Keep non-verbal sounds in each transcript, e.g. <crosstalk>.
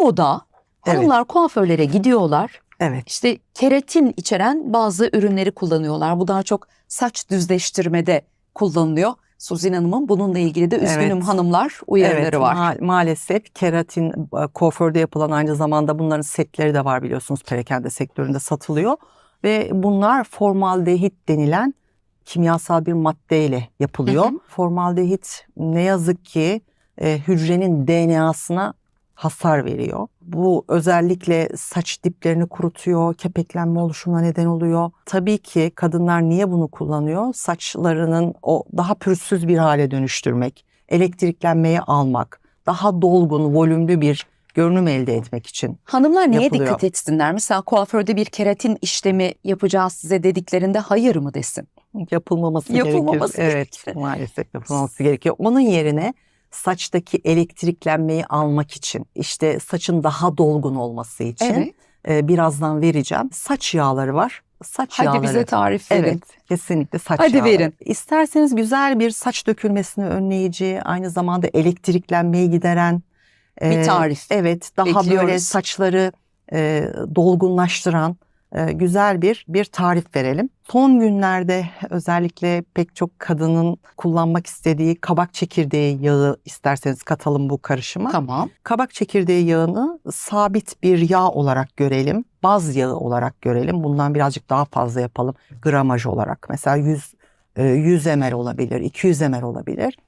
moda. Hanımlar kuaförlere gidiyorlar. Evet. İşte keratin içeren bazı ürünleri kullanıyorlar. Bu daha çok saç düzleştirmede kullanılıyor. Suzin Hanım'ın bununla ilgili de üzgünüm Evet. hanımlar uyarıları evet, var. ma- maalesef keratin e, kuaförde yapılan aynı zamanda bunların setleri de var biliyorsunuz perakende sektöründe satılıyor. Ve bunlar formaldehit denilen kimyasal bir maddeyle yapılıyor. Hı hı. Formaldehit ne yazık ki e, hücrenin DNA'sına hasar veriyor. Bu özellikle saç diplerini kurutuyor, kepeklenme oluşumuna neden oluyor. Tabii ki kadınlar niye bunu kullanıyor? Saçlarının o daha pürüzsüz bir hale dönüştürmek, elektriklenmeyi almak, daha dolgun, volümlü bir görünüm elde etmek için. Hanımlar neye yapılıyor. dikkat etsinler? Mesela kuaförde bir keratin işlemi yapacağız size dediklerinde hayır mı desin? Yapılmaması, Yapılmaması gerekir. Evet, gerekir. maalesef yapılmaması gerekiyor. Onun yerine saçtaki elektriklenmeyi almak için, işte saçın daha dolgun olması için Evet. e, birazdan vereceğim. Saç yağları var. Saç Hadi yağları. bize tarif verin. Evet, kesinlikle saç Hadi yağları. verin. İsterseniz güzel bir saç dökülmesini önleyici, aynı zamanda elektriklenmeyi gideren Bir e, tarif. Evet, daha böyle Bekliyoruz. saçları e, dolgunlaştıran güzel bir bir tarif verelim. Son günlerde özellikle pek çok kadının kullanmak istediği kabak çekirdeği yağı isterseniz katalım bu karışıma. Tamam. Kabak çekirdeği yağını sabit bir yağ olarak görelim. Baz yağı olarak görelim. Bundan birazcık daha fazla yapalım gramaj olarak. Mesela 100 e, 100 ml olabilir, 200 ml olabilir.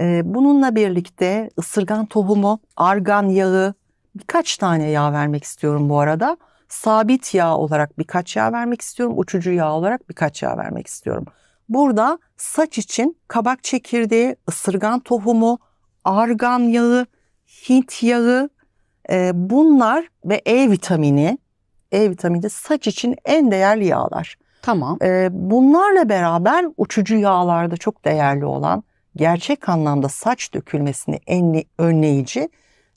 E, Bununla birlikte ısırgan tohumu, argan yağı, birkaç tane yağ vermek istiyorum bu arada. Sabit yağ olarak birkaç yağ vermek istiyorum. Uçucu yağ olarak birkaç yağ vermek istiyorum. Burada saç için kabak çekirdeği, ısırgan tohumu, argan yağı, Hint yağı e, bunlar ve E vitamini E vitamini saç için en değerli yağlar. Tamam. E, bunlarla beraber uçucu yağlarda çok değerli olan gerçek anlamda saç dökülmesini enle, önleyici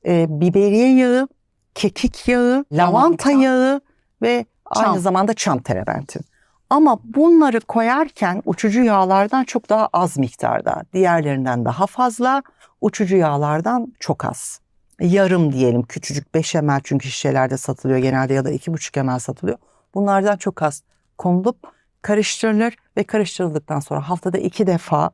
e, biberiye yağı, kekik yağı, lavanta yağı ve Çam. aynı zamanda çam terebentin. Ama bunları koyarken uçucu yağlardan çok daha az miktarda, diğerlerinden daha fazla, uçucu yağlardan çok az. Yarım diyelim küçücük 5 ml çünkü şişelerde satılıyor genelde ya da 2,5 ml satılıyor. Bunlardan çok az konulup karıştırılır ve karıştırıldıktan sonra haftada iki defa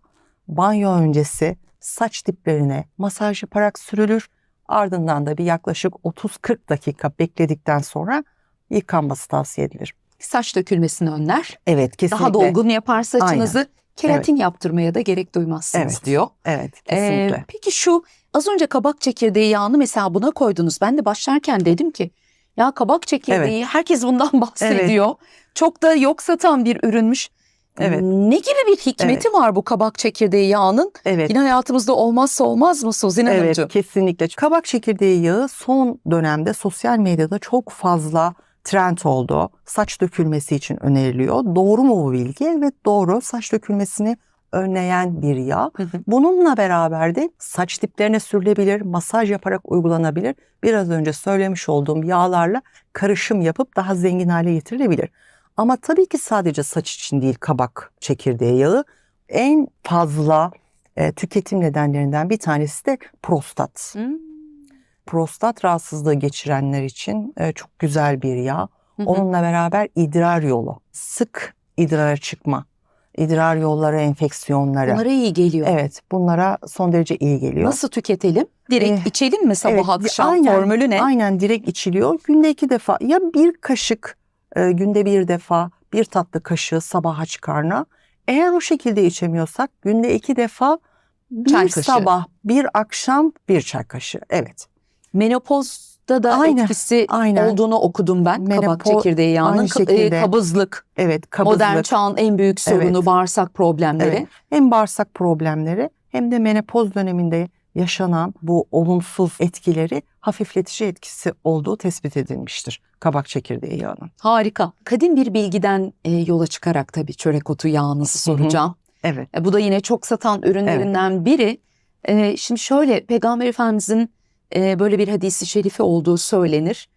banyo öncesi saç diplerine masaj yaparak sürülür. Ardından da bir yaklaşık 30-40 dakika bekledikten sonra yıkanması tavsiye edilir. Saç dökülmesini önler. Evet kesinlikle. Daha dolgun yapar saçınızı. Keratin yaptırmaya da gerek duymazsınız Evet. diyor. Evet Ee, kesinlikle. peki şu az önce kabak çekirdeği yağını mesela buna koydunuz. Ben de başlarken dedim ki ya kabak çekirdeği herkes bundan <laughs> bahsediyor. Çok da yok satan bir ürünmüş. Evet. Ne gibi bir hikmeti var bu kabak çekirdeği yağının? evet. Yine hayatımızda olmazsa olmaz mı Suzin Evet Hanımcığım? kesinlikle. Kabak çekirdeği yağı son dönemde sosyal medyada çok fazla trend oldu. Saç dökülmesi için öneriliyor. Doğru mu bu bilgi? Evet doğru. Saç dökülmesini önleyen bir yağ. Hı hı. Bununla beraber de saç diplerine sürülebilir, masaj yaparak uygulanabilir. Biraz önce söylemiş olduğum yağlarla karışım yapıp daha zengin hale getirilebilir. Ama tabii ki sadece saç için değil kabak çekirdeği yağı. En fazla e, tüketim nedenlerinden bir tanesi de prostat. Hmm. Prostat rahatsızlığı geçirenler için e, çok güzel bir yağ. Hı hı. Onunla beraber idrar yolu, sık idrara çıkma, idrar yolları enfeksiyonları. Bunlara iyi geliyor. Evet, bunlara son derece iyi geliyor. Nasıl tüketelim? Direkt Ee, içelim mi sabah evet, akşam? aynen, Formülü ne? Aynen direkt içiliyor. Günde iki defa ya bir kaşık e, günde bir defa bir tatlı kaşığı sabah aç. Eğer o şekilde içemiyorsak günde iki defa bir Çay kaşığı. sabah bir akşam bir çay kaşığı. Evet. Menopozda da Aynen, etkisi aynen. olduğunu okudum ben. kabak Menopoz- çekirdeği yağının e, şekilde. kabızlık, Evet kabızlık. modern çağın en büyük sorunu Evet. bağırsak problemleri. Evet. Hem bağırsak problemleri hem de menopoz döneminde yaşanan bu olumsuz etkileri hafifletici etkisi olduğu tespit edilmiştir kabak çekirdeği yağının. Harika. Kadim bir bilgiden e, yola çıkarak tabii çörek otu yağınızı Hı hı. soracağım. Evet. E, bu da yine çok satan ürünlerinden biri. E, şimdi şöyle Peygamber Efendimizin e, böyle bir hadisi şerifi olduğu söylenir.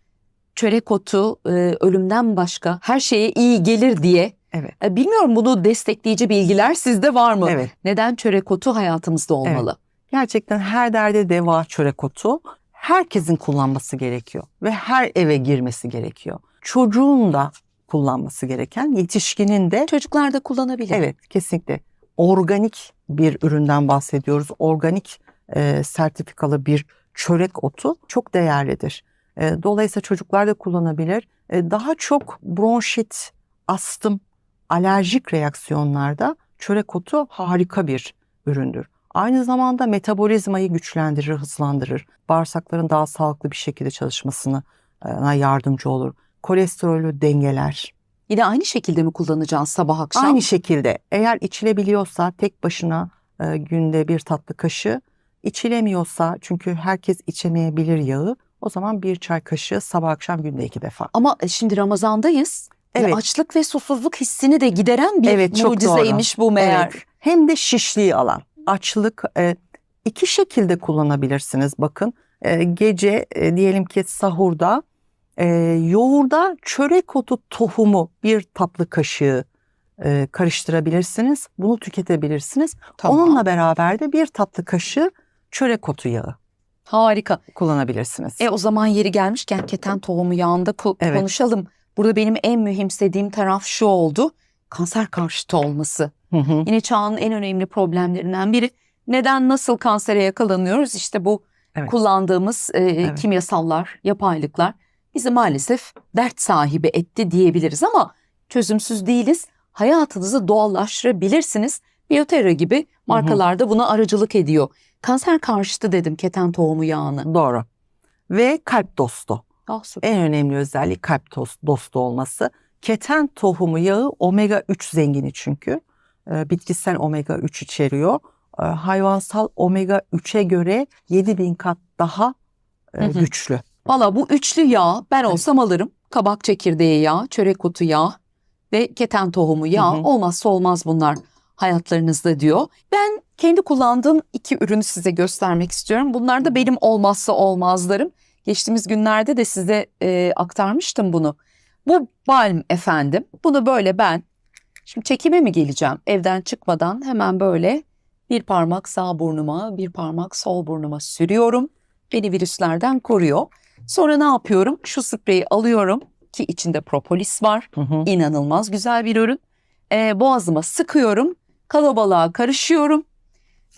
Çörek otu e, ölümden başka her şeye iyi gelir diye. Evet. E, bilmiyorum bunu destekleyici bilgiler sizde var mı? Evet. Neden çörek otu hayatımızda olmalı? Gerçekten her derde deva çörek otu. herkesin kullanması gerekiyor ve her eve girmesi gerekiyor. Çocuğun da kullanması gereken, yetişkinin de Çocuklar da kullanabilir. evet kesinlikle organik bir üründen bahsediyoruz. Organik e, sertifikalı bir çörek otu çok değerlidir. E, dolayısıyla çocuklar da kullanabilir. E, daha çok bronşit, astım, alerjik reaksiyonlarda çörek otu harika bir üründür. Aynı zamanda metabolizmayı güçlendirir, hızlandırır. Bağırsakların daha sağlıklı bir şekilde çalışmasına e, yardımcı olur. Kolesterolü dengeler. Yine aynı şekilde mi kullanacağız sabah akşam? Aynı şekilde eğer içilebiliyorsa tek başına e, günde bir tatlı kaşığı, içilemiyorsa çünkü herkes içemeyebilir yağı, o zaman bir çay kaşığı sabah akşam günde iki defa. Ama e, şimdi Ramazan'dayız. Ve Evet. açlık ve susuzluk hissini de gideren bir Evet, mucizeymiş bu meğer. Evet. Hem de şişliği alan. Açlık e, iki şekilde kullanabilirsiniz. Bakın e, gece e, diyelim ki sahurda e, yoğurda çörek otu tohumu bir tatlı kaşığı e, karıştırabilirsiniz. Bunu tüketebilirsiniz. Tamam. Onunla beraber de bir tatlı kaşığı çörek otu yağı Harika. kullanabilirsiniz. E o zaman yeri gelmişken keten tohumu yağında ko- Evet. konuşalım. Burada benim en mühimsediğim taraf şu oldu. Kanser karşıtı olması. Hı hı. Yine çağın en önemli problemlerinden biri. Neden nasıl kansere yakalanıyoruz? İşte bu Evet. kullandığımız e, Evet. kimyasallar, yapaylıklar bizi maalesef dert sahibi etti diyebiliriz ama çözümsüz değiliz. Hayatınızı doğallaştırabilirsiniz. Bioterra gibi markalarda buna aracılık ediyor. Kanser karşıtı dedim keten tohumu yağını. Doğru. Ve kalp dostu. Ah, süper. En önemli özelliği kalp dostu olması. Keten tohumu yağı omega 3 zengini çünkü. Ee, bitkisel omega 3 içeriyor. Ee, hayvansal omega 3'e göre 7000 kat daha e, Hı hı. güçlü. Valla bu üçlü yağ ben olsam alırım. Kabak çekirdeği yağı, çörek otu yağı ve keten tohumu yağı Hı hı. olmazsa olmaz bunlar hayatlarınızda diyor. Ben kendi kullandığım iki ürünü size göstermek istiyorum. Bunlar da benim olmazsa olmazlarım. Geçtiğimiz günlerde de size e, aktarmıştım bunu. Bu balm efendim. Bunu böyle ben şimdi çekime mi geleceğim? Evden çıkmadan hemen böyle bir parmak sağ burnuma, bir parmak sol burnuma sürüyorum. Beni virüslerden koruyor. Sonra ne yapıyorum? Şu spreyi alıyorum ki içinde propolis var. Hı hı. İnanılmaz güzel bir ürün. Ee, boğazıma sıkıyorum. Kalabalığa karışıyorum.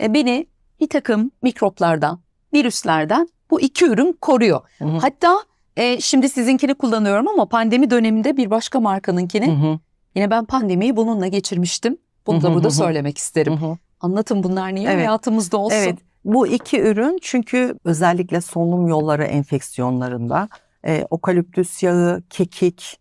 Ee, beni bir takım mikroplardan, virüslerden bu iki ürün koruyor. Hı hı. Hatta e, şimdi sizinkini kullanıyorum ama pandemi döneminde bir başka markanınkini Hı hı. Yine ben pandemiyi bununla geçirmiştim. Bunu da burada söylemek isterim. Anlatın bunlar niye Evet. hayatımızda olsun. Evet, bu iki ürün çünkü özellikle solunum yolları enfeksiyonlarında e, okaliptüs yağı, kekik,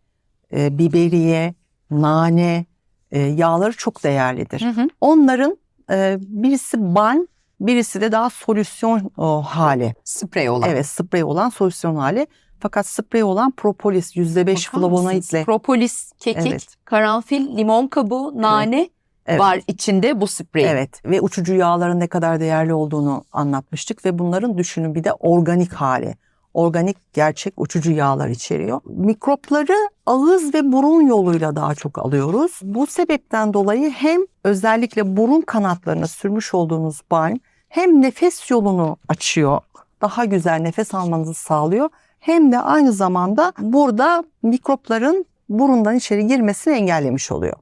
e, biberiye, nane e, yağları çok değerlidir. Hı hı. Onların e, birisi balm, birisi de daha solüsyon o, hali. Sprey olan. Evet, sprey olan solüsyon hali. Fakat sprey olan propolis %5 Bakar mısınız? flavonoidle. Propolis, kekik, Evet. karanfil, limon kabuğu, nane Evet. var içinde bu sprey. Evet ve uçucu yağların ne kadar değerli olduğunu anlatmıştık ve bunların düşünün bir de organik hali. Organik gerçek uçucu yağlar içeriyor. Mikropları ağız ve burun yoluyla daha çok alıyoruz. Bu sebepten dolayı hem özellikle burun kanatlarına sürmüş olduğunuz balm hem nefes yolunu açıyor. Daha güzel nefes almanızı sağlıyor. Hem de aynı zamanda burada mikropların burundan içeri girmesini engellemiş oluyor.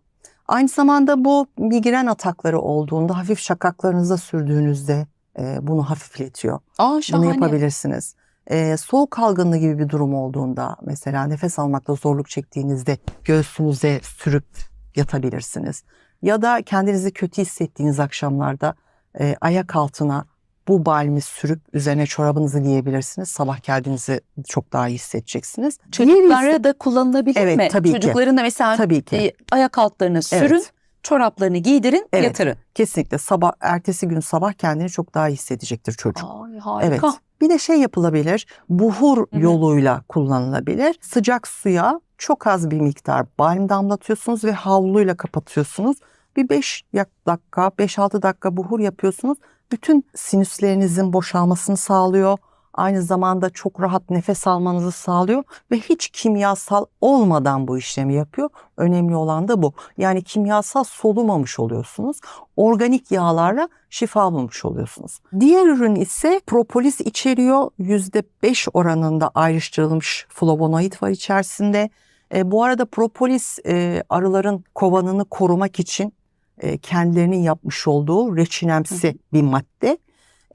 Aynı zamanda bu migren atakları olduğunda hafif şakaklarınıza sürdüğünüzde e, bunu hafifletiyor. Aa şahane. Bunu yapabilirsiniz. E, soğuk algınlığı gibi bir durum olduğunda mesela nefes almakta zorluk çektiğinizde göğsünüze sürüp yatabilirsiniz. Ya da kendinizi kötü hissettiğiniz akşamlarda e, ayak altına bu balmi sürüp üzerine çorabınızı giyebilirsiniz. Sabah geldiğinizi çok daha iyi hissedeceksiniz. Çocuklara da kullanılabilir Evet, mi? tabii ki. Çocukların da mesela Tabii ki. e, ayak altlarına sürün, Evet. çoraplarını giydirin, Evet. yatırın. Kesinlikle sabah ertesi gün sabah kendini çok daha iyi hissedecektir çocuk. Ay harika. Evet. Bir de şey yapılabilir. Buhur Hı hı. yoluyla kullanılabilir. Sıcak suya çok az bir miktar balm damlatıyorsunuz ve havluyla kapatıyorsunuz. Bir 5 dakika, 5-6 dakika buhur yapıyorsunuz. Bütün sinüslerinizin boşalmasını sağlıyor. aynı zamanda çok rahat nefes almanızı sağlıyor ve hiç kimyasal olmadan bu işlemi yapıyor. Önemli olan da bu. Yani kimyasal solumamış oluyorsunuz. Organik yağlarla şifa bulmuş oluyorsunuz. Diğer ürün ise propolis içeriyor. %5 oranında ayrıştırılmış flavonoid var içerisinde. E, bu arada propolis e, arıların kovanını korumak için e, kendilerinin yapmış olduğu reçinemsi bir madde.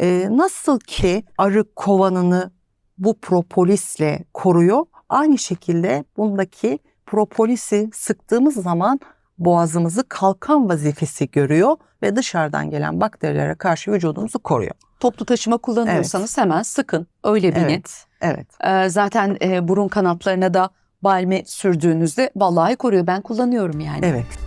E, nasıl ki arı kovanını bu propolisle koruyor, aynı şekilde bundaki propolisi sıktığımız zaman boğazımızı kalkan vazifesi görüyor ve dışarıdan gelen bakterilere karşı vücudumuzu koruyor. Toplu taşıma kullanıyorsanız hemen sıkın. Öyle binin. Evet, evet. Ee, zaten e, burun kanatlarına da balme sürdüğünüzde vallahi koruyor. Ben kullanıyorum yani. Evet.